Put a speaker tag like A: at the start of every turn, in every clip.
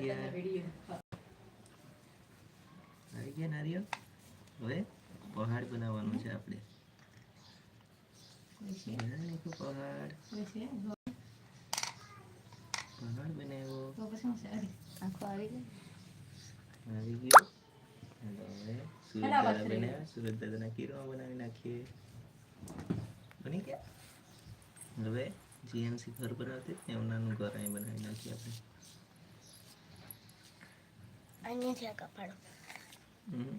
A: ગયા આવી ગયા નારિયેળ હવે પહાડ બનાવવાનો છે આપણે પહાડ પહાડ બનાવ્યો
B: આવી ગયો
A: આવી ગયો હાલો હવે સુરત દાદા બનાવ્યા સુરત દાદાના કીરમાં બનાવી નાખીએ બની ગયા હવે જીએમસી ઘર બનાવતી ને નાનું ઘર અહીં બનાવી નાખીએ આપણે Ini ya agak. Hmm.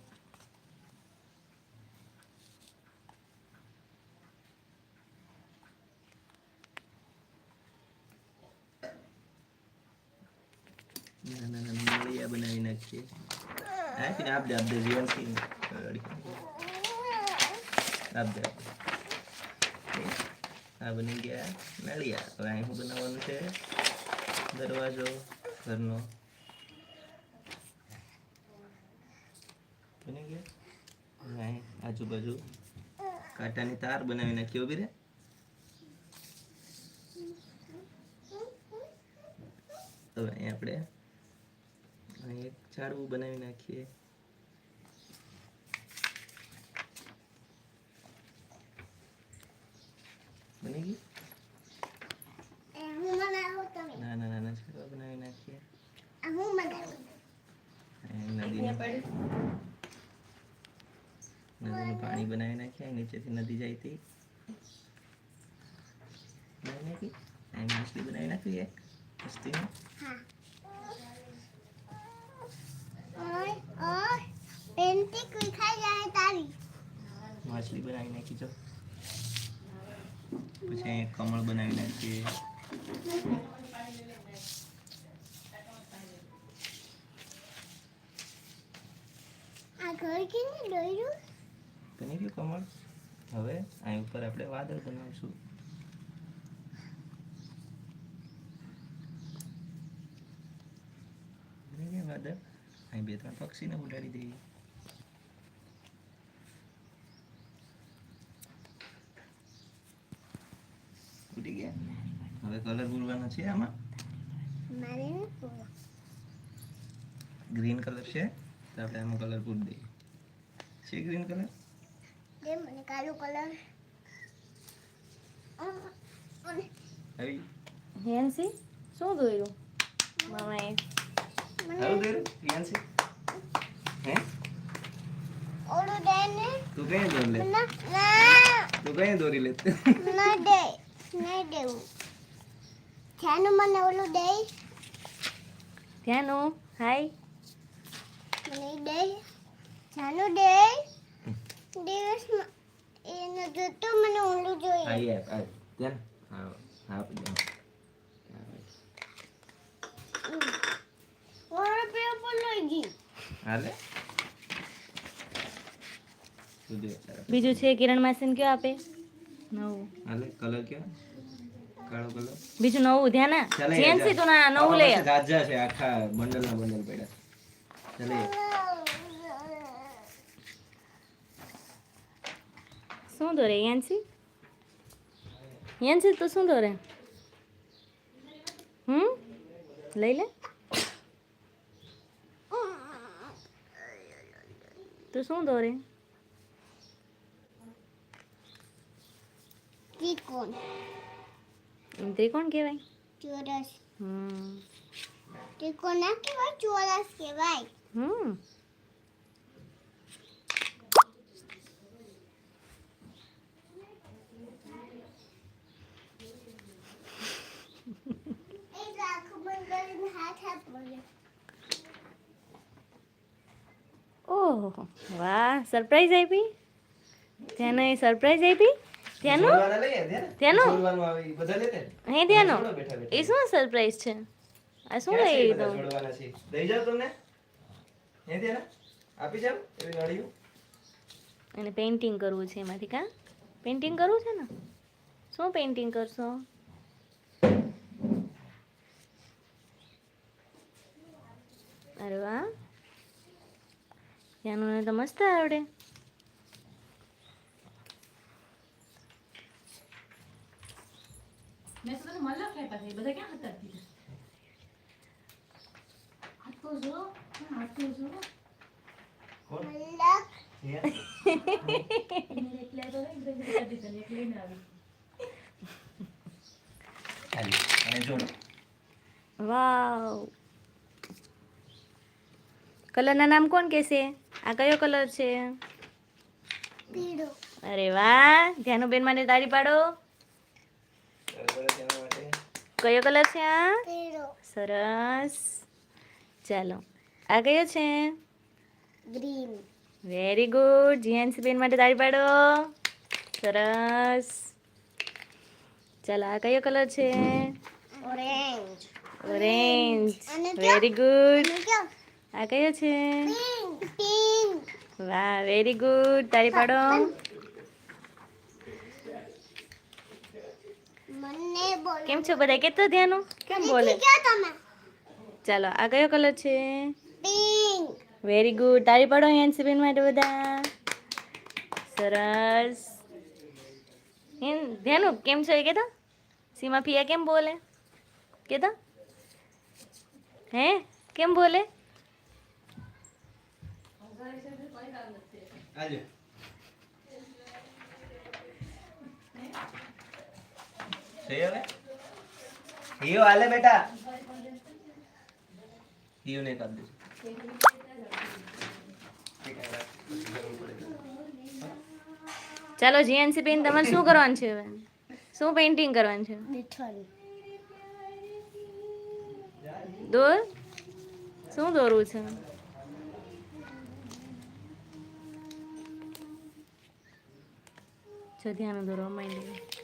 A: Nah, nah, nah, nah mulai ya. Eh, ini abda zion sih. Abda. Abu nih ya, Melia. Kalau yang itu nawan sih, darwajo, karena આજુબાજુ કાંટાની તાર બનાવી નાખી ઊભી રે હવે અહીં આપણે એક ઝાડવું બનાવી નાખીએ. બની ગઈ
C: ના ના
A: નાના ઝાડવા બનાવી નાખીએ. નદી નદીનું પાણી બનાવી નાખીએ નીચેથી નદી જાય તે. બનાવી નાખી? માછલી બનાવી નાખી એક મસ્તીની. માછલી બનાવી નાખી, જો. પછી અહીં કમળ બનાવી નાખીએ.
C: આ ઘર કેમ દોર્યું
A: બની ગયું કમળ હવે અહીં ઉપર આપણે વાદળ બનાવીશું. ગયા વાદળ. અહીં બે ત્રણ પક્ષીને ઉડાડી દઈએ. ઉડી ગયા? હવે કલર પૂરવાનો છે આમાં? ગ્રીન કલર છે? તો આપણે આમાં કલર પૂરી દઈએ. છે ગ્રીન કલર
C: મને કાળો કલર.
B: હેન્સી? શું દોર્યું મામાએ
A: સારું કર્યું રિયાન્સી હે?
C: ઓલું દે
A: તું કઈ દોરી લે?
C: ના ના
A: તું કઈ દોરી લે?
C: ના દે દેવું. છાનું મને ઓલું દે.
B: ધ્યાનો હાય.
C: મને ઈ દે. છાનું દે. દિવસમાં એને જોતો મને ઓલું જોઈએ.
A: આઈ આપ આ ધ્યાન હા હા
C: મારો પેપર લઈ ગઈ
A: હાલે? તું દે તારા.
B: બીજું છે કિરણ માસીને કયો આપે? નવું.
A: હાલે કલર કયો? કાળો કલર
B: બીજું નવું ધ્યાન જેન્સી તું ના નવું લઈ આવ.
A: છે આખા બંડલ ના બંડલ પડ્યા. ચાલે.
B: શું દોરે યાન્સી યાન્સી તું શું દોરે હમ લઈ લે તું શું દોરે
C: ત્રિકોણ
B: ત્રિકોણ કહેવાય
C: ચોરસ
B: હમ
C: ત્રિકોણ ના કહેવાય ચોરસ કહેવાય
B: હમ
C: એક આખું બંધ કરીને હાથ હાથ બોલે
B: ઓહો વાહ સરપ્રાઈઝ આપી? ત્યાંનો એ સરપ્રાઈઝ આપી ત્યાંનો ત્યાંનો
A: છોડવાનું આવે ઈ બધા લેતે?
B: હે ત્યાંનો એ શું સરપ્રાઈઝ છે? આ શું લઈ
A: જાવ તમને. હે આપી જાવ એવી નળીયું.
B: અને પેઇન્ટિંગ કરવું છે એમાંથી કા? પેઇન્ટિંગ કરવું છે ને? શું પેઇન્ટિંગ કરશો? અરે વાહ. ત્યાંનું તો મસ્ત આવડે.
A: કોણ? અને જોડો.
B: વાવ. કલરના નામ કોણ કહેશે આ કયો કલર છે? અરે વાહ ધ્યાનુબેન માટે તાળી પાડો. કયો કલર છે આ? સરસ. ચાલો આ કયો છે?
C: ગ્રીન.
B: વેરી ગુડ જીએનસી બેન માટે તાળી પાડો. સરસ. ચાલો આ કયો કલર છે?
C: ઓરેન્જ.
B: ઓરેન્જ. Very good. આ કયો છે? વાહ વેરી ગુડ તારી પાડો. કેમ છો બધા? કેતો ધ્યાનો? કેમ બોલે? ચાલો આ કયો કલર છે? વેરી ગુડ તારી પાડો હેન્સી માટે બધા. સરસ. ધ્યાનું કેમ છો એ કેતો સીમા ફિયા કેમ બોલે? કેતો હે? કેમ બોલે?
A: હવે હિયો હાલે બેટા. હિયો ને કાપ
B: ચાલો જીએનસી બેન તમારે શું કરવાનું છે હવે? શું પેઇન્ટિંગ કરવાનું છે? દોર? શું દોરવું છે? જો ધ્યાન દોરવા માંડી